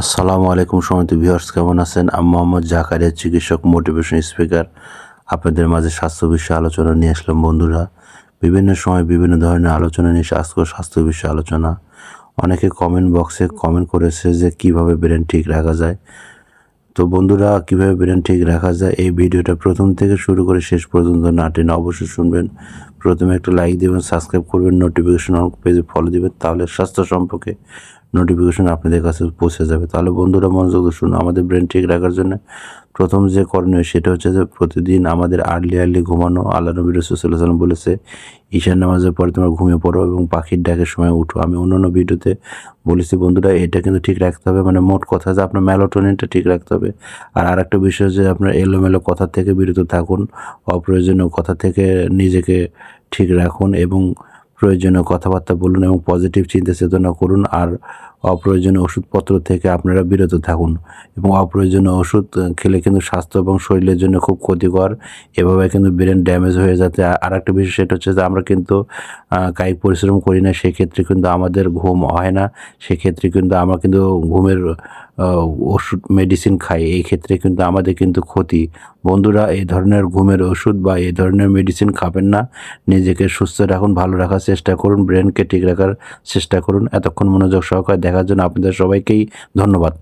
আসসালামু আলাইকুম সমিত ভিউয়ার্স, কেমন আছেন? আমি মোহাম্মদ জাকারিয়া, চিকিৎসক মোটিভেশন স্পিকার। আপনাদের মাঝে স্বাস্থ্য বিষয়ে আলোচনা নিয়ে আসলাম বন্ধুরা। বিভিন্ন সময় বিভিন্ন ধরনের আলোচনা নিয়ে আজকে স্বাস্থ্য বিষয়ে আলোচনা। অনেকে কমেন্ট বক্সে কমেন্ট করেছে যে কীভাবে ব্রেন ঠিক রাখা যায়। তো বন্ধুরা, কীভাবে ব্রেন ঠিক রাখা যায় এই ভিডিওটা প্রথম থেকে শুরু করে শেষ পর্যন্ত না টেনে অবশ্যই শুনবেন। প্রথমে একটা লাইক দিবেন সাবস্ক্রাইব করবেন নোটিফিকেশন পেজে ফলো দিবেন, তাহলে স্বাস্থ্য সম্পর্কে নোটিফিকেশন আপনাদের কাছে পৌঁছে যাবে। তাহলে বন্ধুরা মনোযোগ শুনুন, আমাদের ব্রেন ঠিক রাখার জন্য প্রথম যে করণীয় সেটা হচ্ছে যে প্রতিদিন আমাদের আর্লি আর্লি ঘুমানো। আল্লাহ নবী রসুল্লাহাম বলেছে ঈশান নামাজের পরে তোমরা ঘুমিয়ে পড়ো এবং পাখির ডাকের সময় উঠো। আমি অন্যান্য ভিডিওতে বলেছি, বন্ধুরা, এটা কিন্তু ঠিক রাখতে হবে। মানে মোট কথা যে আপনার ম্যালোটোনিনটা ঠিক রাখতে হবে। আর আরেকটা বিষয় যে আপনার এলোমেলো কথা থেকে বিরত থাকুন, অপ্রয়োজনীয় কথা থেকে নিজেকে ঠিক রাখুন এবং প্রয়োজনীয় কথাবার্তা বলুন এবং পজিটিভ চিন্তা চেতনা করুন আর অপ্রয়োজনীয় ওষুধপত্র থেকে আপনারা বিরত থাকুন এবং অপ্রয়োজনীয় ওষুধ খেলে কিন্তু স্বাস্থ্য এবং শরীরের জন্য খুব ক্ষতিকর। এভাবে কিন্তু ব্রেন ড্যামেজ হয়ে যাতে আর একটা বিষয় সেটা হচ্ছে যে আমরা কিন্তু কায়িক পরিশ্রম করি না, সেক্ষেত্রে কিন্তু আমাদের ঘুম হয় না, সেক্ষেত্রে কিন্তু আমরা কিন্তু ঘুমের ওষুধ মেডিসিন খাই, এই ক্ষেত্রে কিন্তু আমাদের কিন্তু ক্ষতি। বন্ধুরা, এই ধরনের ঘুমের ওষুধ বা এই ধরনের মেডিসিন খাবেন না, নিজেকে সুস্থ রাখুন, ভালো রাখার চেষ্টা করুন ব্রেনকে ঠিক রাখার চেষ্টা করুন। এতক্ষণ মনোযোগ সহকারে দেখার জন্য আপনাদের সবাইকেই ধন্যবাদ।